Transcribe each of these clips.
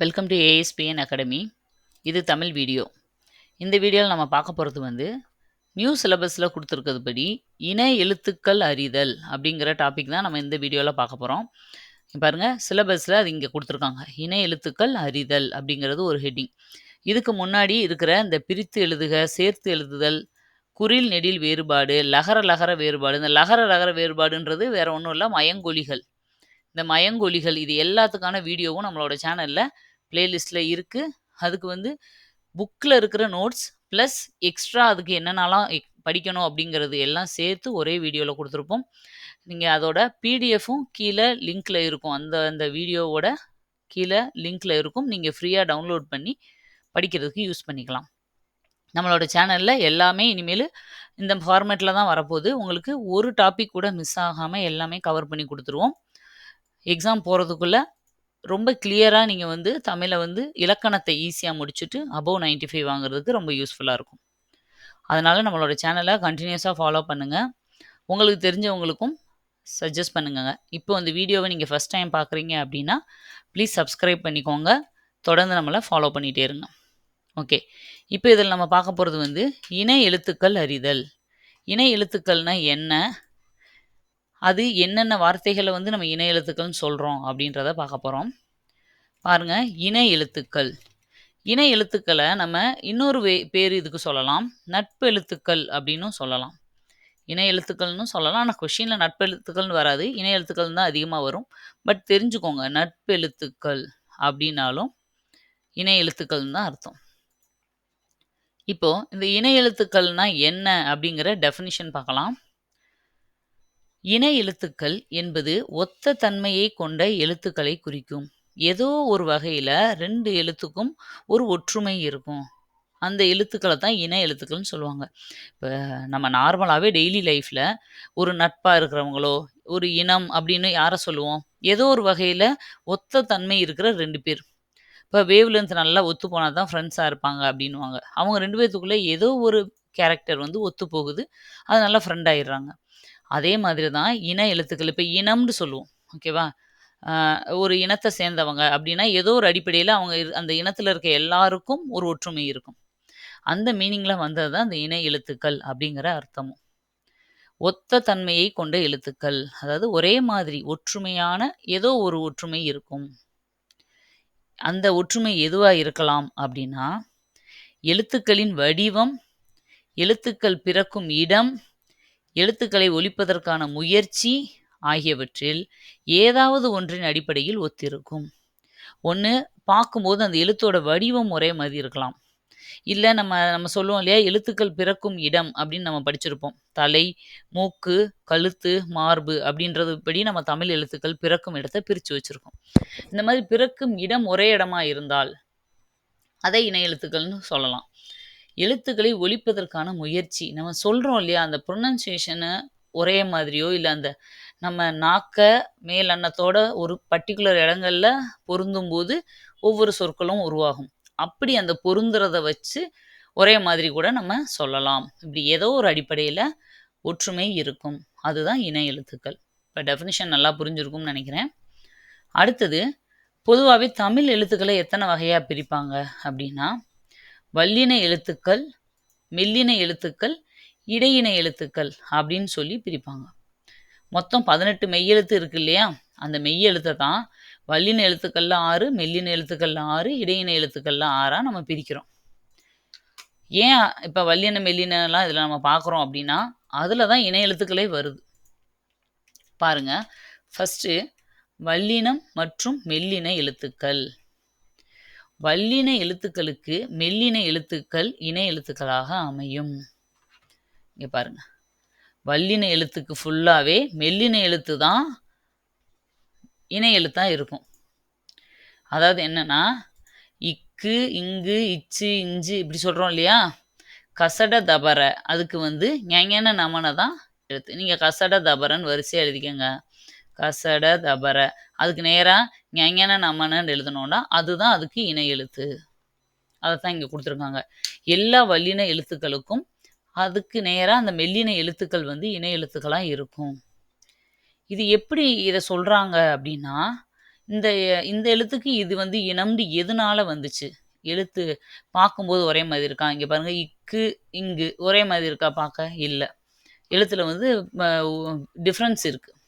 Welcome to ASPN academy இது Tamil video. இந்த வீடியோவில் நம்ம பார்க்க போகிறது வந்து நியூ சிலபஸில் கொடுத்துருக்கிறதுபடி இணை எழுத்துக்கள் அறிதல் அப்படிங்கிற டாபிக் தான் நம்ம இந்த வீடியோவில் பார்க்க போகிறோம் பாருங்கள் சிலபஸில் அது இங்கே கொடுத்துருக்காங்க. இணை எழுத்துக்கள் அறிதல் அப்படிங்கிறது ஒரு ஹெட்டிங் இதுக்கு முன்னாடி இருக்கிற இந்த பிரித்து எழுதுக சேர்த்து எழுதுதல் குறில் நெடில் வேறுபாடு லகர லகர வேறுபாடு இந்த லகர லகர வேறுபாடுன்றது வேறு ஒன்றும் இல்லை மயங்கொலிகள். இந்த மயங்கொலிகள் இது எல்லாத்துக்கான வீடியோவும் நம்மளோட சேனலில் பிளேலிஸ்ட்டில் இருக்குது அதுக்கு வந்து புக்கில் இருக்கிற நோட்ஸ் ப்ளஸ் எக்ஸ்ட்ரா அதுக்கு என்னென்னலாம் எக் படிக்கணும் அப்படிங்கிறது எல்லாம் சேர்த்து ஒரே வீடியோவில் கொடுத்துருப்போம். நீங்கள் அதோட பிடிஎஃப்பும் கீழே லிங்க்கில் இருக்கும். அந்த அந்த வீடியோவோட கீழே லிங்க்கில் இருக்கும். நீங்கள் ஃப்ரீயாக டவுன்லோட் பண்ணி படிக்கிறதுக்கு யூஸ் பண்ணிக்கலாம். நம்மளோட சேனலில் எல்லாமே இனிமேல் இந்த ஃபார்மேட்டில் தான் வரப்போகுது. உங்களுக்கு ஒரு டாபிக் கூட மிஸ் ஆகாமல் எல்லாமே கவர் பண்ணி கொடுத்துருவோம். எக்ஸாம் போகிறதுக்குள்ளே ரொம்ப கிளியராக நீங்கள் வந்து தமிழை வந்து இலக்கணத்தை ஈஸியாக முடிச்சுட்டு அபவ் நைன்டி ஃபைவ் வாங்குறதுக்கு ரொம்ப யூஸ்ஃபுல்லாக இருக்கும். அதனால் நம்மளோட சேனலை கண்டினியூஸாக ஃபாலோ பண்ணுங்கள் உங்களுக்கு தெரிஞ்சவங்களுக்கும் சஜஸ்ட் பண்ணுங்க. இப்போ இந்த வீடியோவை நீங்கள் ஃபஸ்ட் டைம் பார்க்குறீங்க அப்படின்னா ப்ளீஸ் சப்ஸ்கிரைப் பண்ணிக்கோங்க. தொடர்ந்து நம்மளை ஃபாலோ பண்ணிகிட்டே இருங்க. ஓகே இப்போ இதில் நம்ம பார்க்க போகிறது வந்து இணை எழுத்துக்கள் அறிதல். இணை எழுத்துக்கள்னால் என்ன? அது என்னென்ன வார்த்தைகளை வந்து நம்ம இணை எழுத்துக்கள்னு சொல்கிறோம் அப்படின்றத பார்க்க போகிறோம் பாருங்கள் இணை எழுத்துக்கள். இணை எழுத்துக்களை நம்ம இன்னொரு வே பேர் இதுக்கு சொல்லலாம். நட்பு எழுத்துக்கள் அப்படின்னும் சொல்லலாம். இணை எழுத்துக்கள்னு சொல்லலாம். ஆனால் கொஷினில் நட்பு எழுத்துக்கள்னு வராது. இணை எழுத்துக்கள் தான் அதிகமாக வரும். பட் தெரிஞ்சுக்கோங்க நட்பு எழுத்துக்கள் அப்படின்னாலும் இணை எழுத்துக்கள்னு தான் அர்த்தம். இப்போது இந்த இணை எழுத்துக்கள்னால் என்ன அப்படிங்கிற டெஃபினிஷன் பார்க்கலாம். இணை எழுத்துக்கள் என்பது ஒத்த தன்மையை கொண்ட எழுத்துக்களை குறிக்கும். ஏதோ ஒரு வகையில் ரெண்டு எழுத்துக்கும் ஒரு ஒற்றுமை இருக்கும். அந்த எழுத்துக்களை தான் இணை எழுத்துக்கள்னு சொல்லுவாங்க. இப்போ நம்ம நார்மலாகவே டெய்லி லைஃப்பில் ஒரு நட்பாக இருக்கிறவங்களோ ஒரு இனம் அப்படின்னு யாரை சொல்லுவோம்? ஏதோ ஒரு வகையில் ஒத்த தன்மை இருக்கிற ரெண்டு பேர். இப்போ வேவ்லேருந்து நல்லா ஒத்து போனால் தான் ஃப்ரெண்ட்ஸாக இருப்பாங்க அப்படின்வாங்க அவங்க ரெண்டு பேர்த்துக்குள்ளே ஏதோ ஒரு கேரக்டர் வந்து ஒத்து போகுது. அது நல்லா ஃப்ரெண்ட் ஆயிடுறாங்க. அதே மாதிரி தான் இன எழுத்துக்கள். இப்போ இனம்னு சொல்லுவோம். ஓகேவா ஒரு இனத்தை சேர்ந்தவங்க அப்படின்னா ஏதோ ஒரு அடிப்படையில் அவங்க அந்த இனத்தில் இருக்க எல்லாருக்கும் ஒரு ஒற்றுமை இருக்கும். அந்த மீனிங்கில் வந்தது தான் அந்த இன எழுத்துக்கள் அப்படிங்கிற அர்த்தமும். ஒத்த தன்மையை கொண்ட எழுத்துக்கள். அதாவது ஒரே மாதிரி ஒற்றுமையான ஏதோ ஒரு ஒற்றுமை இருக்கும். அந்த ஒற்றுமை எதுவாக இருக்கலாம் அப்படின்னா எழுத்துக்களின் வடிவம் எழுத்துக்கள் பிறக்கும் இடம் எழுத்துக்களை ஒழிப்பதற்கான முயற்சி ஆகியவற்றில் ஏதாவது ஒன்றின் அடிப்படையில் ஒத்திருக்கும். ஒன்று பார்க்கும்போது அந்த எழுத்தோட வடிவம் ஒரே மாதிரி இருக்கலாம். இல்லை நம்ம நம்ம சொல்லுவோம் இல்லையா எழுத்துக்கள் பிறக்கும் இடம் அப்படின்னு நம்ம படிச்சிருப்போம். தலை மூக்கு கழுத்து மார்பு அப்படின்றது படி நம்ம தமிழ் எழுத்துக்கள் பிறக்கும் இடத்தை பிரித்து வச்சுருக்கோம். இந்த மாதிரி பிறக்கும் இடம் ஒரே இடமா இருந்தால் அதை இணை எழுத்துக்கள்னு சொல்லலாம். எழுத்துக்களை ஒழிப்பதற்கான முயற்சி. நம்ம சொல்கிறோம் இல்லையா அந்த ப்ரொனன்சியேஷனை ஒரே மாதிரியோ இல்லை அந்த நம்ம நாக்க மேல் அன்னத்தோட ஒரு பர்டிகுலர் இடங்கள்ல பொருந்தும் போது ஒவ்வொரு சொற்களும் உருவாகும். அப்படி அந்த பொருந்துறத வச்சு ஒரே மாதிரி கூட நம்ம சொல்லலாம். இப்படி ஏதோ ஒரு அடிப்படையில் ஒற்றுமை இருக்கும். அதுதான் இன எழுத்துக்கள். இப்போ டெஃபினிஷன் நல்லா புரிஞ்சிருக்கும்னு நினைக்கிறேன். அடுத்தது பொதுவாகவே தமிழ் எழுத்துக்களை எத்தனை வகையாக பிரிப்பாங்க அப்படின்னா வல்லின எழுத்துக்கள் மெல்லின எழுத்துக்கள் இடையின எழுத்துக்கள் அப்படின்னு சொல்லி பிரிப்பாங்க. மொத்தம் பதினெட்டு மெய்யெழுத்து இருக்கு இல்லையா? அந்த மெய்யெழுத்தை தான் வல்லின எழுத்துக்கள்ல ஆறு மெல்லின எழுத்துக்கள்ல ஆறு இடையின எழுத்துக்கள்ல ஆறாக நம்ம பிரிக்கிறோம். ஏன் இப்போ வல்லின மெல்லினலாம் இதில் நம்ம பார்க்குறோம் அப்படின்னா அதில் தான் இணை எழுத்துக்களே வருது. பாருங்க. ஃபஸ்ட்டு வல்லினம் மற்றும் மெல்லின எழுத்துக்கள். வல்லின எழுத்துக்களுக்கு மெல்லின எழுத்துக்கள் இணை எழுத்துக்களாக அமையும். இங்கே பாருங்க. வல்லின எழுத்துக்கு ஃபுல்லாகவே மெல்லின எழுத்து தான் இணை எழுத்தாக இருக்கும். அதாவது என்னன்னா இக்கு இங்கு இச்சு இஞ்சு இப்படி சொல்கிறோம் இல்லையா? கசட தபர. அதுக்கு வந்து ஞான நமனை தான் எழுத்து. நீங்கள் கசட தபரன்னு வரிசையாக எழுதிக்கோங்க. கசட தபர. அதுக்கு நேராக ஞான நமனன்னு எழுதணும்னா அதுதான் அதுக்கு இணை எழுத்து அதை தான் இங்கே கொடுத்துருக்காங்க எல்லா வல்லின எழுத்துக்களுக்கும் அதுக்கு நேராக அந்த மெல்லின எழுத்துக்கள் வந்து இணை எழுத்துக்களாக இருக்கும் இது எப்படி இதை சொல்கிறாங்க அப்படின்னா இந்த இந்த எழுத்துக்கு இது வந்து இனம்னு எதனால வந்துச்சு? எழுத்து பார்க்கும்போது ஒரே மாதிரி இருக்கா? இங்கே பாருங்கள் இக்கு, இங்கு ஒரே மாதிரி இருக்கா பார்க்க? இல்லை எழுத்தில் வந்து டிஃப்ரென்ஸ் இருக்குது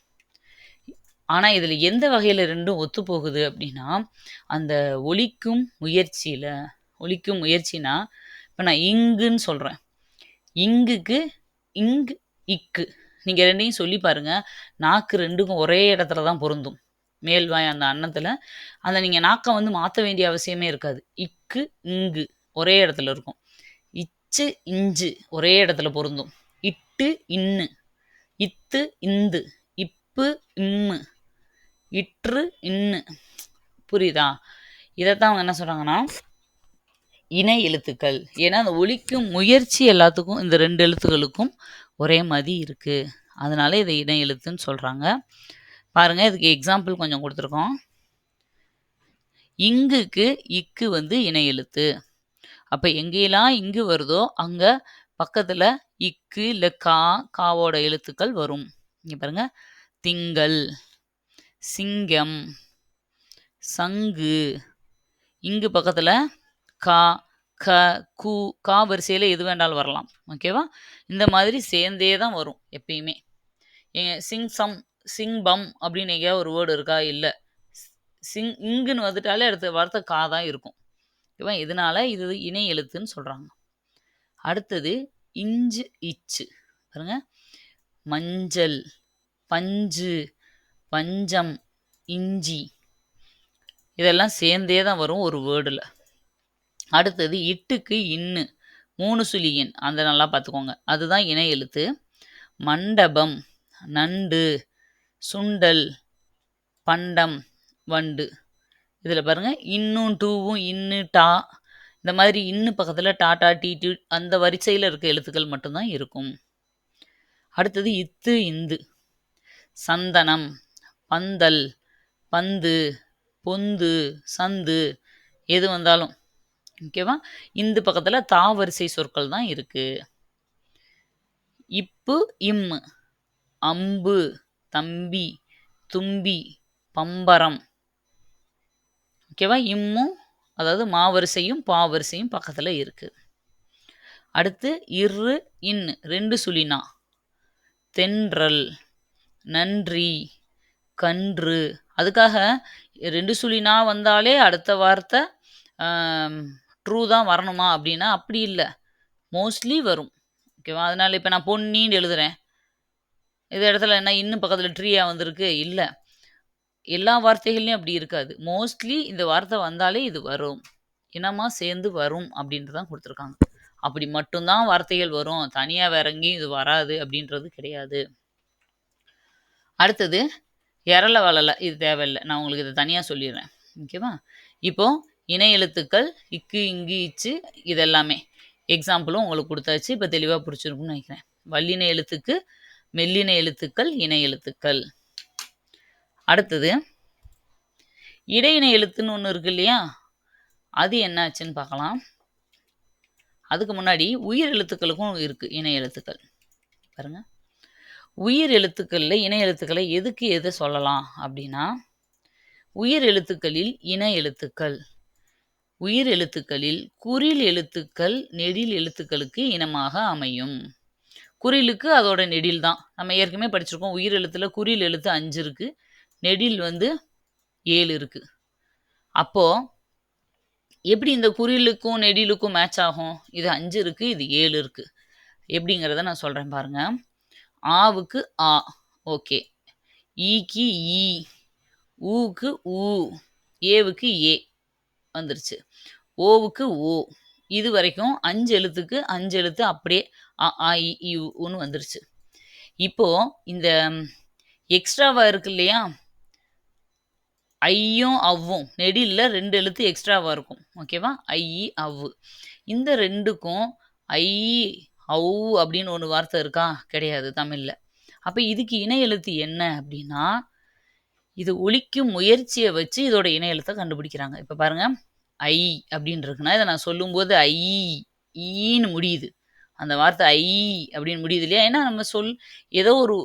ஆனால் இதில் எந்த வகையில 2ம் ஒத்துப்போகுது அப்படின்னா அந்த ஒலிக்கும் முயற்சியில் ஒலிக்கும் முயற்சினா, இப்போ நான் இங்குன்னு சொல்கிறேன் இங்குக்கு இங், இக்கு. நீங்கள் ரெண்டையும் சொல்லி பாருங்கள் நாக்கு ரெண்டுக்கும் ஒரே இடத்துல தான் பொருந்தும். மேல்வாய் அந்த அன்னத்தில் அந்த நீங்கள் நாக்கை வந்து மாற்ற வேண்டிய அவசியமே இருக்காது. இக்கு, இங்கு ஒரே இடத்துல இருக்கும். இச்சு, இஞ்சு ஒரே இடத்துல பொருந்தும். இட்டு, இன்னு. இத்து, இந்து. இப்பு, இம்மு. இற்று, இன்னு. புரியுதா? இதைத்தான் அவங்க என்ன சொல்கிறாங்கன்னா இணை எழுத்துக்கள். ஏன்னா, அந்த ஒழிக்கும் முயற்சி எல்லாத்துக்கும் இந்த ரெண்டு எழுத்துக்களுக்கும் ஒரே மாதிரி இருக்குது அதனால இதை இணை எழுத்துன்னு சொல்கிறாங்க பாருங்கள் இதுக்கு எக்ஸாம்பிள் கொஞ்சம் கொடுத்துருக்கோம் இங்குக்கு இக்கு வந்து இணை எழுத்து. அப்போ எங்கேயெல்லாம் இங்கு வருதோ, அங்கே பக்கத்தில் இக்கு இல்லை கா, காவோட எழுத்துக்கள் வரும். இங்கே பாருங்கள் திங்கள், சிங்கம், சங்கு. இங்கு பக்கத்தில் கா, க, கு, கா வரிசையில் எது வேண்டாலும் வரலாம். ஓகேவா? இந்த மாதிரி சேர்ந்தே தான் வரும் எப்பயுமே. எ சிங்சம், சிங்பம் அப்படின்னு எங்கேயாவது ஒரு வேர்டு இருக்கா? இல்லை சிங் இங்குன்னு வந்துட்டாலே அடுத்த வார்த்தை கா தான் இருக்கும். ஓகேவா? இதனால் இது இணை எழுத்துன்னு சொல்கிறாங்க அடுத்தது இஞ்சு, இச்சு. பாருங்க. மஞ்சள், பஞ்சு, பஞ்சம், இஞ்சி. இதெல்லாம் சேர்ந்தே தான் வரும் ஒரு வேர்டில் அடுத்தது இட்டுக்கு இன்னு. மூணு சுழியின் அந்த நல்லா பார்த்துக்கோங்க. அதுதான் இணை எழுத்து. மண்டபம், நண்டு, சுண்டல், பண்டம், வண்டு. இதில் பாருங்கள் இன்னும், டூவும், இன்னு, டா இந்த மாதிரி இன்னு பக்கத்தில் டாடா டி டி, அந்த வரிசையில் இருக்க எழுத்துக்கள் மட்டும்தான் இருக்கும். அடுத்தது இத்து, இந்து. சந்தனம், பந்தல், பந்து, பொந்து, சந்து எது வந்தாலும். ஓகேவா? இந்து பக்கத்தில் தா வரிசை சொற்கள் தான் இருக்குது இப்பு, இம்மு. அம்பு, தம்பி, தும்பி, பம்பரம். ஓகேவா? இம்மும் அதாவது மாவரிசையும் பாவரிசையும் பக்கத்தில் இருக்குது அடுத்து இரு இன்னு 2 சுழி நா. தென்றல், நன்றி, கன்று. அதுக்காக ரெண்டு சுழினா வந்தாலே அடுத்த வார்த்தை ட்ரூ தான் வரணுமா? அப்படின்னா அப்படி இல்லை மோஸ்ட்லி வரும். ஓகேவா? அதனால் இப்போ நான் பொன்னின்னு எழுதுகிறேன் இந்த இடத்துல என்ன இன்னும் பக்கத்தில் ட்ரீயா வந்திருக்கு? இல்லை எல்லா வார்த்தைகள்லையும் அப்படி இருக்காது. மோஸ்ட்லி இந்த வார்த்தை வந்தாலே இது வரும். இனமாக சேர்ந்து வரும் அப்படின்ட்டு தான் கொடுத்துருக்காங்க அப்படி மட்டும்தான் வார்த்தைகள் வரும். தனியாக வேற எங்கேயும் இது வராது அப்படின்றது கிடையாது. அடுத்தது எரல வளல. இது தேவையில்ல. நான் உங்களுக்கு இதை தனியாக சொல்லிடுறேன் ஓகேவா? இப்போ இணை எழுத்துக்கள் இக்கு, இங்கு, இச்சு இதெல்லாமே எக்ஸாம்பிளும் உங்களுக்கு கொடுத்தாச்சு இப்போ தெளிவாக பிடிச்சிருக்கும்னு நினைக்கிறேன் வல்லின எழுத்துக்கு, மெல்லின எழுத்துக்கள், இணை எழுத்துக்கள். அடுத்தது இடையின எழுத்துன்னு ஒன்று இருக்கு இல்லையா? அது என்னாச்சுன்னு பார்க்கலாம். அதுக்கு முன்னாடி உயிர் எழுத்துக்களுக்கும் இருக்குது இணை எழுத்துக்கள். பாருங்கள் உயிர் எழுத்துக்களில் இணை எழுத்துக்களை எதுக்கு எதை சொல்லலாம் அப்படின்னா, உயிர் எழுத்துக்களில் இணை எழுத்துக்கள். உயிர் எழுத்துக்களில் குறில் எழுத்துக்கள் நெடில் எழுத்துக்களுக்கு இனமாக அமையும். குறிலுக்கு அதோட நெடில் தான். நம்ம ஏற்கனவே படிச்சிருக்கோம். உயிர் எழுத்தில் குறில் எழுத்து அஞ்சு இருக்கு. நெடில் வந்து ஏழு இருக்கு. அப்போ எப்படி இந்த குறிலுக்கும், நெடிலுக்கும் மேட்ச் ஆகும்? இது அஞ்சு இருக்கு. இது ஏழு இருக்கு. எப்படிங்கிறத நான் சொல்கிறேன் பாருங்கள் ஆவுக்கு ஆ. ஓகே. ஈக்கு ஈ. ஊக்கு ஊ. ஏவுக்கு ஏ. வந்துருச்சு. ஓவுக்கு ஓ. இது வரைக்கும் அஞ்சு எழுத்துக்கு அஞ்சு எழுத்து அப்படியே அ, ஆ, இ, வந்துருச்சு. இப்போது இந்த எக்ஸ்ட்ராவாக இருக்கு இல்லையா? ஐயும், அவ்வும் நெடியில் ரெண்டு எழுத்து எக்ஸ்ட்ராவாக இருக்கும். ஓகேவா? ஐ, அவ்வு. இந்த ரெண்டுக்கும் ஐ, ஔ அப்படின்னு ஒன்று வார்த்தை இருக்கா? கிடையாது தமிழில் அப்போ இதுக்கு இணை எழுத்து என்ன அப்படின்னா, இது ஒழிக்கும் முயற்சியை வச்சு இதோட இணை கண்டுபிடிக்கிறாங்க. இப்போ பாருங்க. ஐ அப்படின்னு இருக்குன்னா, இதை நான் சொல்லும்போது ஐ, ஈன்னு முடியுது. அந்த வார்த்தை ஐ அப்படின்னு முடியுது இல்லையா? ஏன்னா நம்ம சொல் ஏதோ ஒரு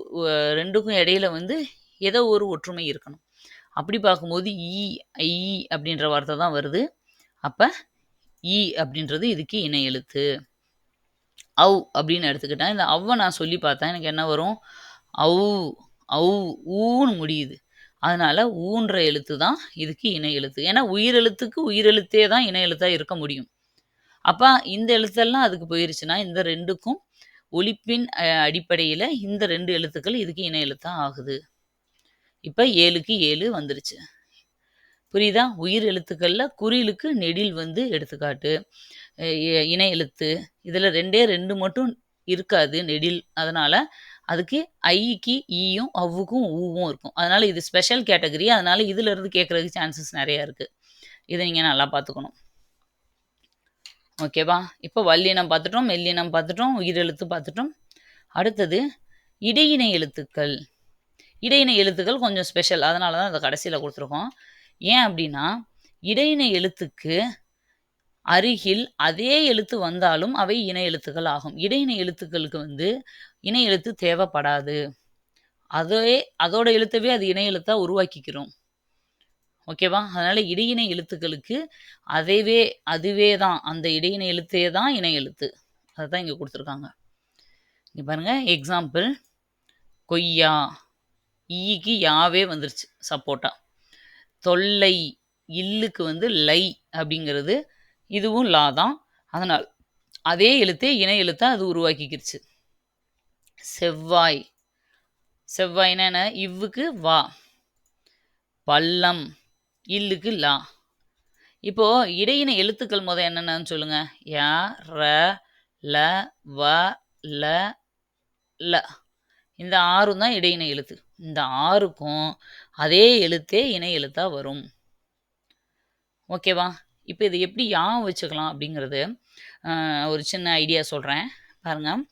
ரெண்டுக்கும் இடையில வந்து ஏதோ ஒரு ஒற்றுமை இருக்கணும். அப்படி பார்க்கும்போது இ ஐ அப்படின்ற வார்த்தை தான் வருது அப்போ இ அப்படின்றது இதுக்கு இணை எழுத்து அவ் அப்படின்னு எடுத்துக்கிட்டேன். இந்த அவ்வை நான் சொல்லி பார்த்தேன். எனக்கு என்ன வரும்? அவ் அவ் ஊன்னு முடியுது. அதனால் ஊன்ற எழுத்து தான் இதுக்கு இணை எழுத்து. ஏன்னா உயிரெழுத்துக்கு உயிரெழுத்தே தான் இணை எழுத்தாக இருக்க முடியும். அப்போ இந்த எழுத்தெல்லாம் அதுக்கு போயிருச்சுன்னா இந்த ரெண்டுக்கும் ஒழிப்பின் அடிப்படையில் இந்த ரெண்டு எழுத்துக்கள் இதுக்கு இணை எழுத்தாக ஆகுது. இப்போ ஏழுக்கு ஏழு வந்துருச்சு. புரியுதா? உயிர் எழுத்துக்களில் குறிலுக்கு நெடில் வந்து எடுத்துக்காட்டு. இணை எழுத்து. இதில் ரெண்டே ரெண்டு மட்டும் இருக்காது நெடில். அதனால் அதுக்கு ஐக்கு ஈயும் அவ்வுக்கும் ஊவும் இருக்கும். அதனால் இது ஸ்பெஷல் கேட்டகரி அதனால் இதிலிருந்து கேட்குறதுக்கு சான்சஸ் நிறையா இருக்குது இதை நீங்கள் நல்லா பார்த்துக்கணும் ஓகேவா இப்போ வல்லினம் பார்த்துட்டோம் மெல்லினம் பார்த்துட்டோம் உயிரெழுத்து பார்த்துட்டோம் அடுத்தது இடையினை எழுத்துக்கள். இடையினை எழுத்துக்கள் கொஞ்சம் ஸ்பெஷல் அதனால தான் அதை கடைசியில் கொடுத்துருக்கோம். ஏன் அப்படின்னா இடையினை எழுத்துக்கு அருகில் அதே எழுத்து வந்தாலும் அவை இணை எழுத்துக்கள் ஆகும். இடையினை எழுத்துக்களுக்கு வந்து இணை எழுத்து தேவைப்படாது. அதே அதோட எழுத்தவே அது இணை எழுத்தாக உருவாக்கிக்கிறோம். ஓகேவா அதனால் இடையினை எழுத்துக்களுக்கு அதைவே அதுவே தான் அந்த இடையினை எழுத்தே தான் இணை எழுத்து. அதுதான் இங்கே கொடுத்துருக்காங்க. இங்கே பாருங்கள் எக்ஸாம்பிள் கொய்யா. ஈக்கு யாவே வந்துருச்சு சப்போட்டா. தொல்லை இல்லுக்கு வந்து லை அப்படிங்கிறது இதுவும் லா தான். அதனால் அதே எழுத்தே இணை எழுத்தாக அது உருவாக்கிக்கிருச்சு. செவ்வாய். செவ்வாய்னா என்ன இவ்வுக்கு வா. பள்ளம் இல்லுக்கு லா. இப்போ இடையின எழுத்துக்கள் முத என்னென்னு சொல்லுங்கள் யா ர ல வ ல ல. இந்த ஆறும் தான் இடையின எழுத்து. இந்த ஆறுக்கும் அதே எழுத்தே இணை எழுத்தாக வரும். ஓகேவா? இப்போ இதை எப்படி யாவும் வச்சுக்கலாம் அப்படிங்கிறது ஒரு சின்ன ஐடியா சொல்கிறேன் பாருங்கள்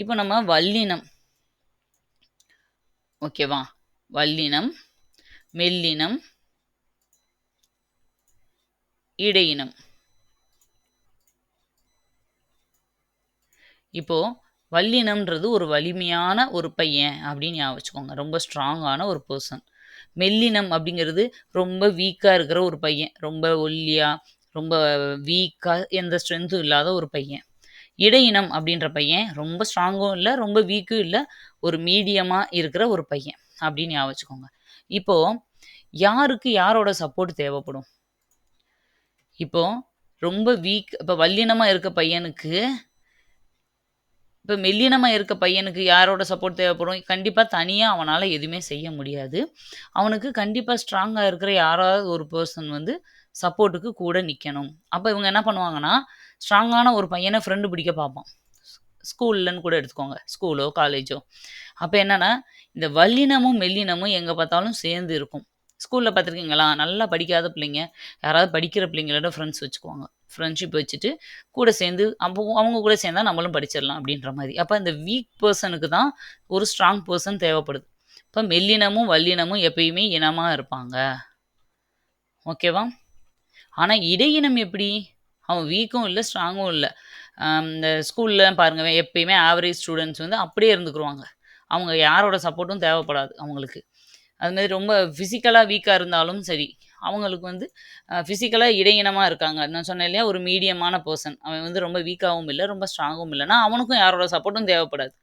இப்போ நம்ம வல்லினம். ஓகேவா வல்லினம் மெல்லினம் இடையினம். இப்போது வல்லினம்ன்றது ஒரு வலிமையான ஒரு பையன் அப்படின்னு ஞாபகம் வச்சுக்கோங்க. ரொம்ப ஸ்ட்ராங்கான ஒரு பர்சன் மெல்லினம் அப்படிங்கிறது ரொம்ப வீக்காக இருக்கிற ஒரு பையன். ரொம்ப ஒல்லியாக ரொம்ப வீக்காக எந்த ஸ்ட்ரென்த்தும் இல்லாத ஒரு பையன். இடையினம் அப்படின்ற பையன் ரொம்ப ஸ்ட்ராங்கும் இல்லை ரொம்ப வீக்கும் இல்லை ஒரு மீடியமாக இருக்கிற ஒரு பையன் அப்படின்னு ஞாபகம் வச்சுக்கோங்க. இப்போது யாருக்கு யாரோட சப்போர்ட் தேவைப்படும்? இப்போது ரொம்ப வீக் இப்போ வல்லினமாக இருக்க பையனுக்கு இப்போ மெல்லினமாக இருக்க பையனுக்கு யாரோட சப்போர்ட் தேவைப்படும்? கண்டிப்பாக தனியாக அவனால் எதுவுமே செய்ய முடியாது. அவனுக்கு கண்டிப்பாக ஸ்ட்ராங்காக இருக்கிற யாராவது ஒரு பர்சன் வந்து சப்போர்ட்டுக்கு கூட நிற்கணும் அப்போ இவங்க என்ன பண்ணுவாங்கன்னா ஸ்ட்ராங்கான ஒரு பையனை ஃப்ரெண்டு பிடிக்க பார்ப்பான். ஸ்கூல்லன்னு கூட எடுத்துக்கோங்க. ஸ்கூலோ காலேஜோ அப்போ என்னென்னா இந்த வல்லினமும் மெல்லினமும் எங்கே பார்த்தாலும் சேர்ந்து இருக்கும். ஸ்கூலில் பார்த்துருக்கீங்களா? நல்லா படிக்காத பிள்ளைங்க யாராவது படிக்கிற பிள்ளைங்களோட ஃப்ரெண்ட்ஸ் வச்சுக்குவாங்க. ஃப்ரெண்ட்ஷிப் வச்சுட்டு கூட சேர்ந்து அப்போ அவங்க கூட சேர்ந்தா நம்மளும் படிச்சிடலாம் அப்படின்ற மாதிரி. அப்போ இந்த வீக் பர்சனுக்கு தான் ஒரு ஸ்ட்ராங் பர்சன் தேவைப்படுது. இப்போ மெல்லினமும் வல்லினமும் எப்பயுமே இனமாக இருப்பாங்க. ஓகேவா ஆனால் இடையினம் எப்படி? அவன் வீக்கும் இல்லை ஸ்ட்ராங்கும் இல்லை. இந்த ஸ்கூலில் பாருங்கள் எப்பயுமே ஆவரேஜ் ஸ்டூடெண்ட்ஸ் வந்து அப்படியே இருந்துக்குருவாங்க. அவங்க யாரோட சப்போர்ட்டும் தேவைப்படாது அவங்களுக்கு. அதுமாதிரி ரொம்ப ஃபிசிக்கலாக வீக்காக இருந்தாலும் சரி அவங்களுக்கு வந்து ஃபிசிக்கலாக இடையினமாக இருக்காங்க. நான் சொன்னேன் இல்லையா? ஒரு மீடியமான பர்சன் அவன் வந்து ரொம்ப வீக்காகவும் இல்லை ரொம்ப ஸ்ட்ராங்கும் இல்லைன்னா அவனுக்கும் யாரோட சப்போர்ட்டும் தேவைப்படாது.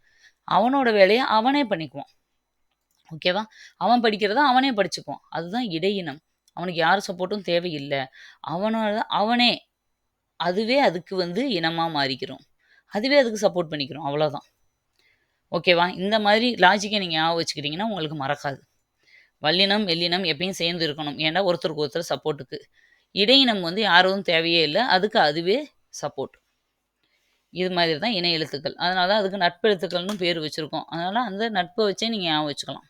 அவனோட வேலையை அவனே பண்ணிக்குவான். ஓகேவா அவன் படிக்கிறத அவனே படிச்சுக்குவான். அதுதான் இடையினம். அவனுக்கு யார் சப்போர்ட்டும் தேவையில்லை. அவனோட அவனே அதுவே அதுக்கு வந்து இனமாக மாறிக்கிறோம். அதுவே அதுக்கு சப்போர்ட் பண்ணிக்கிறோம். அவ்வளோதான் ஓகேவா இந்த மாதிரி லாஜிக்கை நீங்கள் ஞாபகம் வச்சுக்கிட்டிங்கன்னா உங்களுக்கு மறக்காது. வல்லினம் மெல்லினம் எப்பயும் சேர்ந்து இருக்கணும். ஏன்னா ஒருத்தருக்கு ஒருத்தர் சப்போர்ட்டுக்கு இடையினம் வந்து யாரும் தேவையே இல்லை. அதுக்கு அதுவே சப்போர்ட் இது மாதிரி தான் இணை எழுத்துக்கள். அதனால தான் அதுக்கு நட்பு எழுத்துக்கள்னு பேர் வச்சுருக்கோம். அதனால் அந்த நட்பை வச்சே நீங்கள் ஞாபகம் வச்சுக்கலாம்.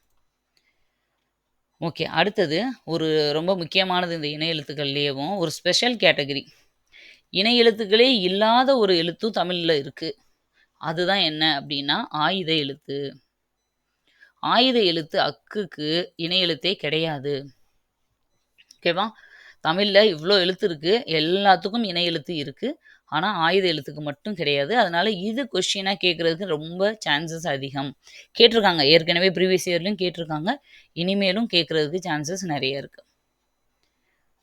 ஓகே அடுத்தது ஒரு ரொம்ப முக்கியமானது இந்த இணை எழுத்துக்கள்லேயேவும் ஒரு ஸ்பெஷல் கேட்டகரி இணை எழுத்துக்களே இல்லாத ஒரு எழுத்தும் தமிழில் இருக்குது அதுதான் என்ன அப்படின்னா ஆயுத எழுத்து. ஆயுத எழுத்து அக்குக்கு இணை எழுத்தே கிடையாது. ஓகேவா தமிழில் இவ்வளோ எழுத்து இருக்குது எல்லாத்துக்கும் இணை எழுத்து இருக்குது ஆனால் ஆயுத எழுத்துக்கு மட்டும் கிடையாது. அதனால் இது கொஷினாக கேட்குறதுக்கு ரொம்ப சான்சஸ் அதிகம். கேட்டிருக்காங்க. ஏற்கனவே ப்ரீவியஸ் இயர்லையும் கேட்டிருக்காங்க. இனிமேலும் கேட்குறதுக்கு சான்சஸ் நிறைய இருக்குது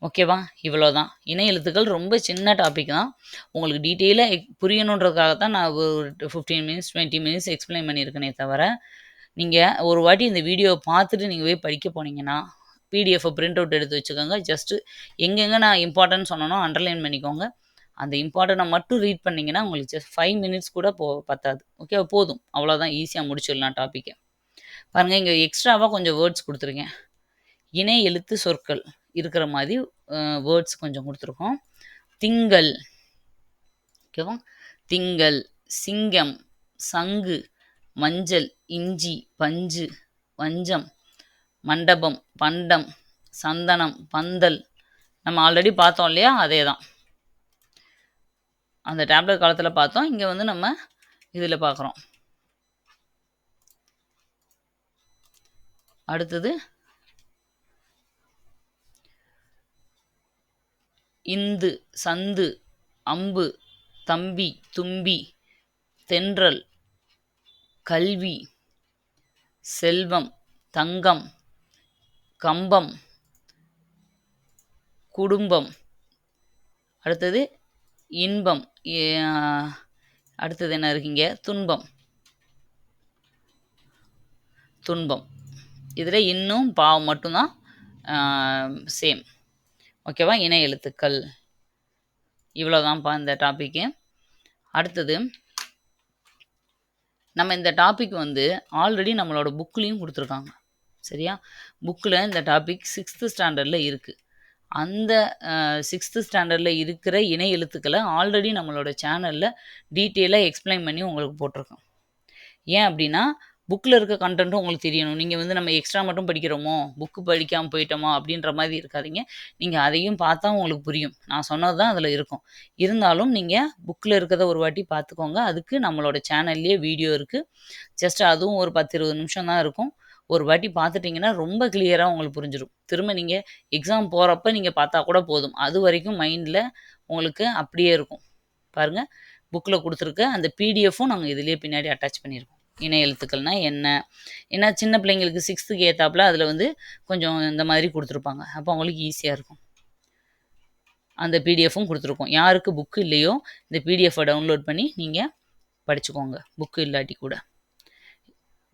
ஓகேவா இவ்வளோ தான் இணை எழுத்துக்கள் ரொம்ப சின்ன டாபிக் தான். உங்களுக்கு டீட்டெயிலாக புரியணுன்றதுக்காக தான் நான் ஒரு fifteen minutes twenty minutes explain பண்ணியிருக்கேனே தவிர நீங்கள் ஒரு வாட்டி இந்த வீடியோவை பார்த்துட்டு நீங்கள் போய் படிக்க போனீங்கன்னா பிடிஎஃப் பிரிண்ட் அவுட் எடுத்து வச்சுக்கோங்க. ஜஸ்ட்டு எங்கெங்கே நான் இம்பார்ட்டன்ட் சொன்னனோ அண்டர்லைன் பண்ணிக்கோங்க. அந்த இம்பார்ட்டனை மட்டும் ரீட் பண்ணிங்கன்னா உங்களுக்கு ஜஸ்ட் ஃபைவ் மினிட்ஸ் கூட போ பத்தாது. ஓகே போதும். அவ்வளோதான் ஈஸியாக முடிச்சிடலாம் டாப்பிக்கை பாருங்கள் இங்கே எக்ஸ்ட்ராவாக கொஞ்சம் வேர்ட்ஸ் கொடுத்துருக்கேன். இணை எழுத்து சொற்கள் இருக்கிற மாதிரி வேர்ட்ஸ் கொஞ்சம் கொடுத்துருக்கோம். திங்கள். ஓகேவா திங்கள் சிங்கம் சங்கு மஞ்சள் இஞ்சி பஞ்சு வஞ்சம் மண்டபம் பண்டம் சந்தனம் பந்தல். நம்ம ஆல்ரெடி பார்த்தோம் இல்லையா? அதே தான் அந்த டேப்லெட் காலத்தில் பார்த்தோம். இங்கே வந்து நம்ம இதில் பார்க்குறோம். அடுத்தது இந்து சந்து அம்பு தம்பி தும்பி தென்றல் கல்வி செல்வம் தங்கம் கம்பம் குடும்பம். அடுத்தது இன்பம். அடுத்தது என்ன இருக்கீங்க துன்பம். துன்பம். இதில் இன்னும் பாவம் மட்டும்தான் சேம் ஓகேவா? இணை எழுத்துக்கள். இவ்வளோதான்ப்பா இந்த டாப்பிக்கு அடுத்தது நம்ம இந்த டாபிக் வந்து ஆல்ரெடி நம்மளோட புக்லேயும் கொடுத்துருக்காங்க. சரியா? புக்கில் இந்த டாபிக் சிக்ஸ்த்து ஸ்டாண்டர்டில் இருக்குது அந்த சிக்ஸ்த்து ஸ்டாண்டர்டில் இருக்கிற இணை எழுத்துக்களை ஆல்ரெடி நம்மளோட சேனலில் டீட்டெயிலாக எக்ஸ்பிளைன் பண்ணி உங்களுக்கு போட்டிருக்கோம். ஏன் அப்படின்னா புக்கில் இருக்க கண்டென்ட்டும் உங்களுக்கு தெரியணும். நீங்கள் வந்து நம்ம எக்ஸ்ட்ரா மட்டும் படிக்கிறோமோ? புக்கு படிக்காமல் போயிட்டோமோ? அப்படின்ற மாதிரி இருக்காதிங்க. நீங்கள் அதையும் பார்த்தா உங்களுக்கு புரியும். நான் சொன்னது தான் அதில் இருக்கும். இருந்தாலும் நீங்கள் புக்கில் இருக்கிறத ஒரு வாட்டி பார்த்துக்கோங்க. அதுக்கு நம்மளோட சேனல்லையே வீடியோ இருக்குது ஜஸ்ட் அதுவும் ஒரு பத்து இருபது நிமிஷம் தான் இருக்கும். ஒரு வாட்டி பார்த்துட்டிங்கன்னா ரொம்ப கிளியராக உங்களுக்கு புரிஞ்சிடும் திரும்ப நீங்கள் எக்ஸாம் போகிறப்ப நீங்கள் பார்த்தா கூட போதும். அது வரைக்கும் மைண்டில் உங்களுக்கு அப்படியே இருக்கும். பாருங்கள் புக்கில் கொடுத்துருக்க அந்த பிடிஎஃப்பும் நாங்கள் இதிலே பின்னாடி அட்டாச் பண்ணியிருக்கோம். இணை எழுத்துக்கள்னால் என்ன? ஏன்னா சின்ன பிள்ளைங்களுக்கு சிக்ஸ்த்துக்கு ஏற்றாப்புல அதில் வந்து கொஞ்சம் இந்த மாதிரி கொடுத்துருப்பாங்க. அப்போ அவங்களுக்கு ஈஸியாக இருக்கும். அந்த பிடிஎஃப்பும் கொடுத்துருக்கோம். யாருக்கு புக்கு இல்லையோ இந்த பிடிஎஃப்பை டவுன்லோட் பண்ணி நீங்கள் படிச்சுக்கோங்க. புக்கு இல்லாட்டி கூட.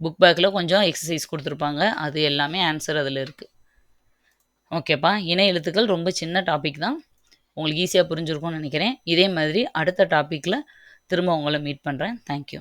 புக் பேக்கில் கொஞ்சம் எக்ஸசைஸ் கொடுத்துருப்பாங்க. அது எல்லாமே ஆன்சர் அதில் இருக்குது ஓகேப்பா இணை எழுத்துக்கள் ரொம்ப சின்ன டாபிக் தான். உங்களுக்கு ஈஸியாக புரிஞ்சுருக்கும்னு நினைக்கிறேன். இதே மாதிரி அடுத்த டாப்பிக்கில் திரும்ப உங்களை மீட் பண்ணுறேன் தேங்க்யூ